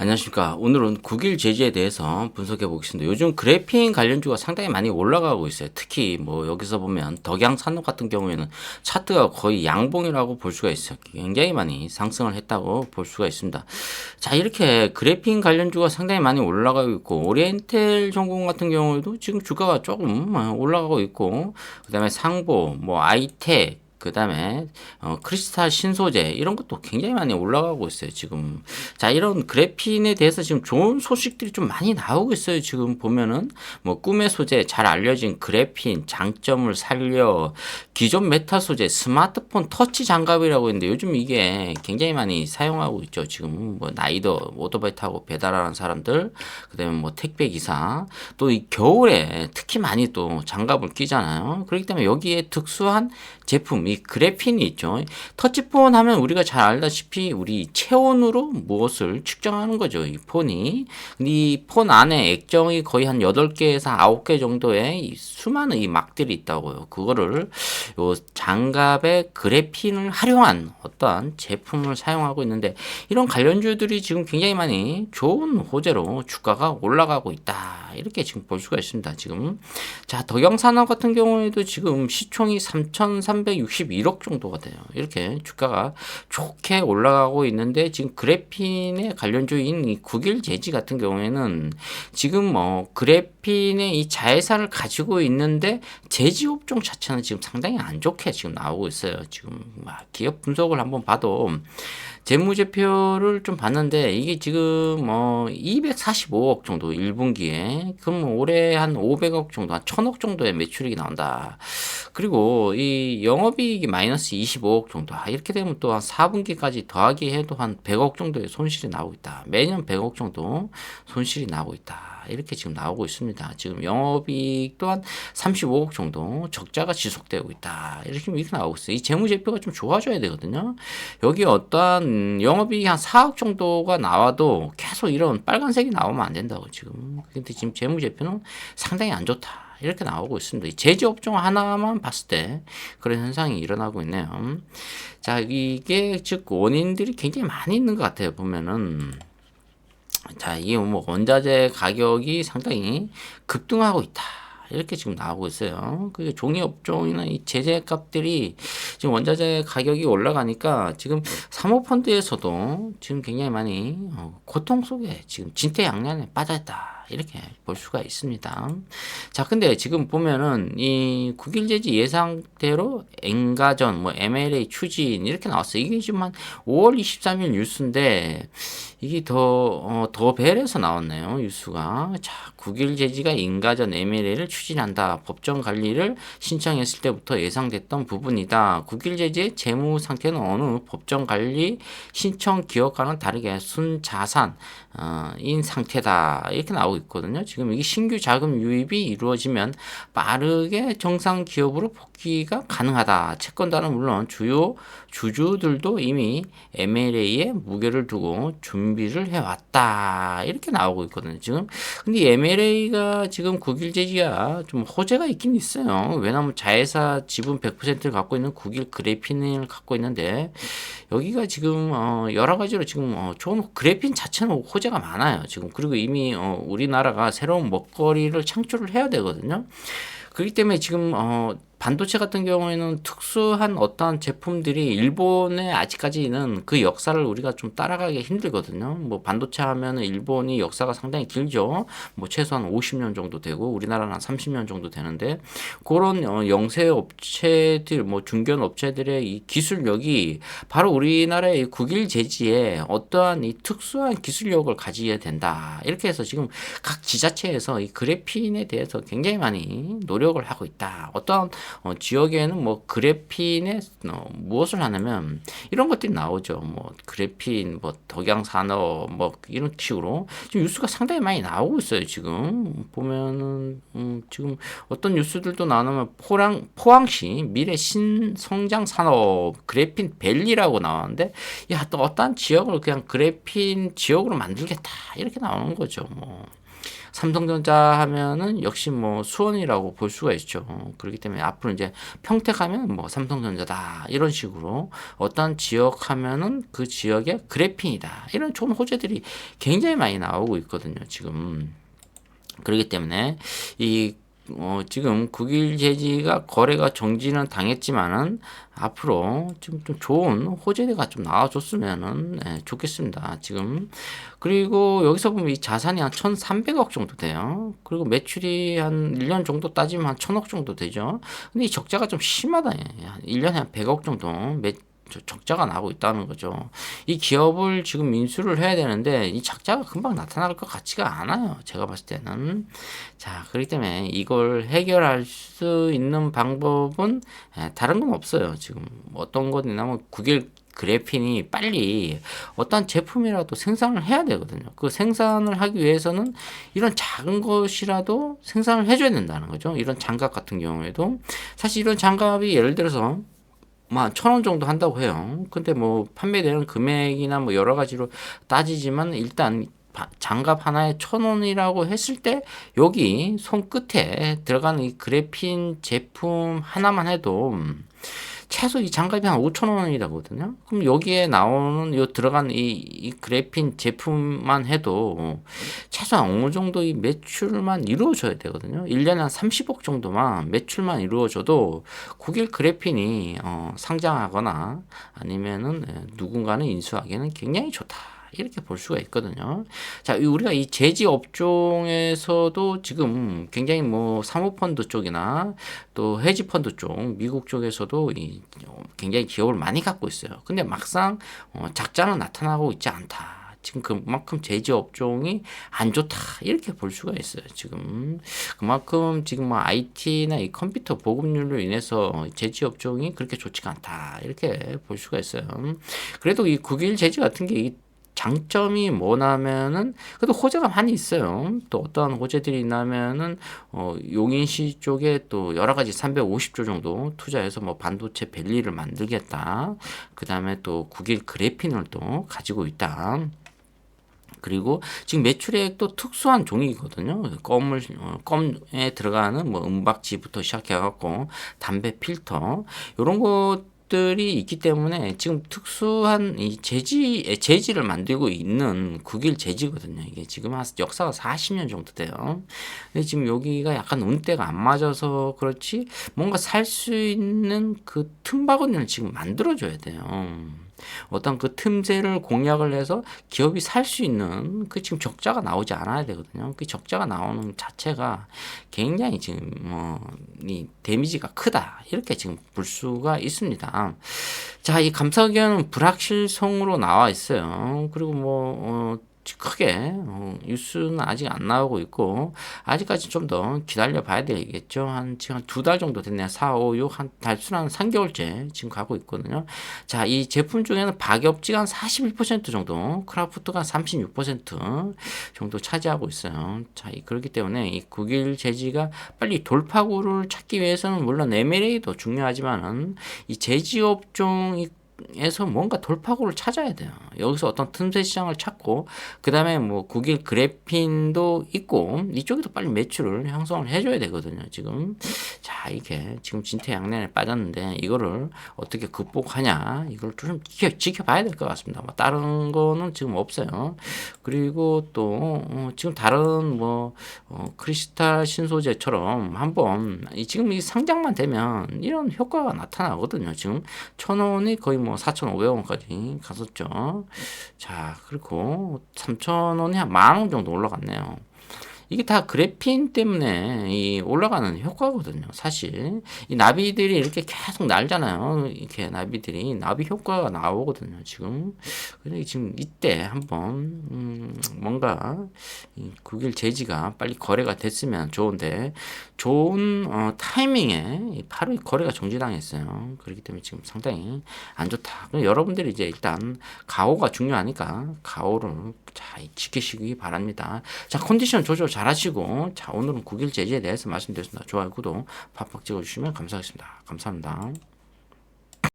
안녕하십니까. 오늘은 국일 제지에 대해서 분석해 보겠습니다. 요즘 그래핀 관련주가 상당히 많이 올라가고 있어요. 특히 뭐 여기서 보면 덕양 산업 같은 경우에는 차트가 거의 양봉이라고 볼 수가 있어요. 굉장히 많이 상승을 했다고 볼 수가 있습니다. 자, 이렇게 그래핀 관련주가 상당히 많이 올라가고 있고 오리엔텔 전공 같은 경우에도 지금 주가가 조금 올라가고 있고 그 다음에 상보, 뭐 아이텍 그 다음에 어, 크리스탈 신소재 이런 것도 굉장히 많이 올라가고 있어요 지금. 자 이런 그래핀에 대해서 지금 좋은 소식들이 좀 많이 나오고 있어요 지금 보면은. 뭐 꿈의 소재 잘 알려진 그래핀 장점을 살려 기존 메타 소재 스마트폰 터치 장갑이라고 했는데 요즘 이게 굉장히 많이 사용하고 있죠 지금. 뭐 나이더 오토바이 타고 배달하는 사람들 그다음에 뭐 택배 기사. 또 이 겨울에 특히 많이 또 장갑을 끼잖아요. 그렇기 때문에 여기에 특수한 제품 이 그래핀이 있죠. 터치폰 하면 우리가 잘 알다시피 우리 체온으로 무엇을 측정하는 거죠. 이 폰이. 이 폰 안에 액정이 거의 한 8개에서 9개 정도의 이 수많은 이 막들이 있다고요. 그거를 요 장갑에 그래핀을 활용한 어떠한 제품을 사용하고 있는데 이런 관련주들이 지금 굉장히 많이 좋은 호재로 주가가 올라가고 있다. 이렇게 지금 볼 수가 있습니다. 지금. 자, 덕영산업 같은 경우에도 지금 시총이 3,361억 정도가 돼요. 이렇게 주가가 좋게 올라가고 있는데 지금 그래핀의 관련주인 이 국일 제지 같은 경우에는 지금 뭐 그래핀의 이 자회사를 가지고 있는데 제지 업종 자체는 지금 상당히 안 좋게 지금 나오고 있어요. 지금 기업 분석을 한번 봐도 재무제표를 좀 봤는데 이게 지금 뭐 245억 정도 1분기에 그럼 올해 한 500억 정도 한 1000억 정도의 매출이 나온다. 그리고 이 영업이익이 마이너스 25억 정도. 아, 이렇게 되면 또 한 4분기까지 더하기 해도 한 100억 정도의 손실이 나오고 있다. 매년 100억 정도 손실이 나오고 있다. 이렇게 지금 나오고 있습니다. 지금 영업이익 또한 35억 정도 적자가 지속되고 있다. 이렇게 이렇게 나오고 있어요. 이 재무제표가 좀 좋아져야 되거든요. 여기 어떠한 영업이익이 한 4억 정도가 나와도 계속 이런 빨간색이 나오면 안 된다고 지금. 근데 지금 재무제표는 상당히 안 좋다. 이렇게 나오고 있습니다. 제재 업종 하나만 봤을 때 그런 현상이 일어나고 있네요. 자, 이게 즉 원인들이 굉장히 많이 있는 것 같아요. 보면은 자, 이게 뭐 원자재 가격이 상당히 급등하고 있다. 이렇게 지금 나오고 있어요. 그 종이 업종이나 이 제재 값들이 지금 원자재 가격이 올라가니까 지금 사모펀드에서도 지금 굉장히 많이 어, 고통 속에 지금 진퇴양난에 빠져 있다. 이렇게 볼 수가 있습니다. 자, 근데 지금 보면은 이 국일제지 예상대로 엔가전, 뭐 MLA 추진 이렇게 나왔어요. 이게 지금 한 5월 23일 뉴스인데 이게 더, 어, 더 벨에서 나왔네요. 뉴스가. 자, 국일제지가 인가전 MLA를 추진한다. 법정 관리를 신청했을 때부터 예상됐던 부분이다. 국일제지의 재무 상태는 어느 법정 관리 신청 기업과는 다르게 순자산, 어, 인 상태다. 이렇게 나오고 있거든요. 지금 이게 신규 자금 유입이 이루어지면 빠르게 정상 기업으로 복귀가 가능하다. 채권단은 물론 주요 주주들도 이미 MLA에 무게를 두고 준비를 해왔다. 이렇게 나오고 있거든요. 지금 근데 MLA가 지금 국일 제지가 좀 호재가 있긴 있어요. 왜냐하면 자회사 지분 100%를 갖고 있는 국일 그래핀을 갖고 있는데 여기가 지금 어 여러 가지로 지금 어 좋은 그래핀 자체는 호재 가 많아요. 지금 그리고 이미 어 우리나라가 새로운 먹거리를 창출을 해야 되거든요. 그렇기 때문에 지금 어 반도체 같은 경우에는 특수한 어떠한 제품들이 일본에 아직까지는 그 역사를 우리가 좀 따라가기 힘들거든요. 뭐 반도체 하면은 일본이 역사가 상당히 길죠. 뭐 최소한 50년 정도 되고 우리나라는 한 30년 정도 되는데 그런 어, 영세 업체들 뭐 중견 업체들의 이 기술력이 바로 우리나라의 국일 제지에 어떠한 이 특수한 기술력을 가지게 된다. 이렇게 해서 지금 각 지자체에서 이 그래핀에 대해서 굉장히 많이 노력을 하고 있다. 어떠한 어, 지역에는 뭐 그래핀에 어, 무엇을 하냐면 이런 것들이 나오죠. 뭐 그래핀, 뭐 덕양 산업, 뭐 이런 식으로 지금 뉴스가 상당히 많이 나오고 있어요. 지금 보면은 음, 지금 어떤 뉴스들도 나오면 포항 포항시 미래 신성장 산업 그래핀 밸리라고 나왔는데 야 또 어떤 지역을 그냥 그래핀 지역으로 만들겠다 이렇게 나오는 거죠. 뭐. 삼성전자 하면은 역시 뭐 수원이라고 볼 수가 있죠. 그렇기 때문에 앞으로 이제 평택하면 뭐 삼성전자다 이런 식으로 어떤 지역 하면은 그 지역의 그래핀이다 이런 좋은 호재들이 굉장히 많이 나오고 있거든요. 지금 그렇기 때문에 이 어, 지금 국일 제지가 거래가 정지는 당했지만은 앞으로 좀, 좀 좋은 호재가 좀 나와줬으면은 네, 좋겠습니다. 지금 그리고 여기서 보면 이 자산이 한 1,300억 정도 돼요. 그리고 매출이 한 1년 정도 따지면 한 1,000억 정도 되죠. 근데 이 적자가 좀 심하다. 1년에 한 100억 정도 매, 적자가 나고 있다는 거죠. 이 기업을 지금 인수를 해야 되는데 이 적자가 금방 나타날 것 같지가 않아요. 제가 봤을 때는. 자, 그렇기 때문에 이걸 해결할 수 있는 방법은 예, 다른 건 없어요. 지금 어떤 거냐면 국일 그래핀이 빨리 어떤 제품이라도 생산을 해야 되거든요. 그 생산을 하기 위해서는 이런 작은 것이라도 생산을 해줘야 된다는 거죠. 이런 장갑 같은 경우에도 사실 이런 장갑이 예를 들어서 뭐천원 정도 한다고 해요. 근데 뭐 판매되는 금액이나 뭐 여러 가지로 따지지만 일단 장갑 하나에 천 원이라고 했을 때 여기 손 끝에 들어가는 이 그래핀 제품 하나만 해도 최소 이 장갑이 한 5천 원이라거든요. 그럼 여기에 나오는 요 들어간 이, 이 그래핀 제품만 해도 최소한 어느 정도 이 매출만 이루어져야 되거든요. 1년에 한 30억 정도만 매출만 이루어져도 국일 그래핀이 어, 상장하거나 아니면은 예, 누군가는 인수하기에는 굉장히 좋다. 이렇게 볼 수가 있거든요. 자, 우리가 이 제지 업종에서도 지금 굉장히 뭐 사모펀드 쪽이나 또 헤지펀드 쪽, 미국 쪽에서도 이 굉장히 기업을 많이 갖고 있어요. 근데 막상 어, 작자는 나타나고 있지 않다. 지금 그만큼 제지 업종이 안 좋다 이렇게 볼 수가 있어요. 지금 그만큼 지금 뭐 IT나 이 컴퓨터 보급률로 인해서 제지 업종이 그렇게 좋지가 않다 이렇게 볼 수가 있어요. 그래도 이 국일 제지 같은 게 장점이 뭐냐면은 그래도 호재가 많이 있어요. 또 어떤 호재들이 있냐면은 어 용인시 쪽에 또 여러 가지 350조 정도 투자해서 뭐 반도체 밸리를 만들겠다. 그 다음에 또 국일 그래핀을 또 가지고 있다. 그리고 지금 매출액도 특수한 종이거든요. 껌을 어, 껌에 들어가는 뭐 은박지부터 시작해 갖고 담배 필터 이런 것 것들이 있기 때문에 지금 특수한 이 재지 재지를 만들고 있는 국일 재지거든요. 이게 지금 역사가 40년 정도 돼요. 근데 지금 여기가 약간 운대가 안 맞아서 그렇지 뭔가 살 수 있는 그 틈바구니를 지금 만들어줘야 돼요. 어떤 그 틈새를 공략을 해서 기업이 살 수 있는 그 지금 적자가 나오지 않아야 되거든요. 그 적자가 나오는 자체가 굉장히 지금 뭐이 데미지가 크다 이렇게 지금 볼 수가 있습니다. 자, 이 감사 의견은 불확실성으로 나와 있어요. 그리고 뭐 어, 크게 어, 뉴스는 아직 안 나오고 있고 아직까지 좀 더 기다려 봐야 되겠죠. 한 지금 두 달 정도 됐네요. 4, 5, 6, 한 달수는 한 3개월째 지금 가고 있거든요. 자, 이 제품 중에는 박엽지가 한 41% 정도, 크라프트가 36% 정도 차지하고 있어요. 자, 그렇기 때문에 이 국일 재지가 빨리 돌파구를 찾기 위해서는 물론 M&A도 중요하지만은 이 제지 업종 이 에서 뭔가 돌파구를 찾아야 돼요. 여기서 어떤 틈새 시장을 찾고 그 다음에 뭐 국일 그래핀도 있고 이쪽에도 빨리 매출을 형성을 해줘야 되거든요. 지금 자 이게 지금 진퇴양난에 빠졌는데 이거를 어떻게 극복하냐 이걸 좀 지켜, 지켜봐야 될 것 같습니다. 뭐 다른 거는 지금 없어요. 그리고 또 어, 지금 다른 뭐 어, 크리스탈 신소재처럼 한번 지금 이 상장만 되면 이런 효과가 나타나거든요. 지금 천 원이 거의 뭐뭐 4,500원까지 갔었죠. 자, 그리고 3,000원이 한 만 원 정도 올라갔네요. 이게 다 그래핀 때문에 이 올라가는 효과거든요. 사실 이 나비들이 이렇게 계속 날잖아요. 이렇게 나비들이 나비 효과가 나오거든요. 지금 그래 지금 이때 한번 음 뭔가 이 국일 제지가 빨리 거래가 됐으면 좋은데 좋은 어 타이밍에 바로 거래가 정지당했어요. 그렇기 때문에 지금 상당히 안 좋다. 여러분들이 이제 일단 가오가 중요하니까 가오를 잘 지키시기 바랍니다. 자 컨디션 조절 잘 하시고 자 오늘은 국일 제재에 대해서 말씀드렸습니다. 좋아요 구독 팍팍 찍어주시면 감사하겠습니다. 감사합니다.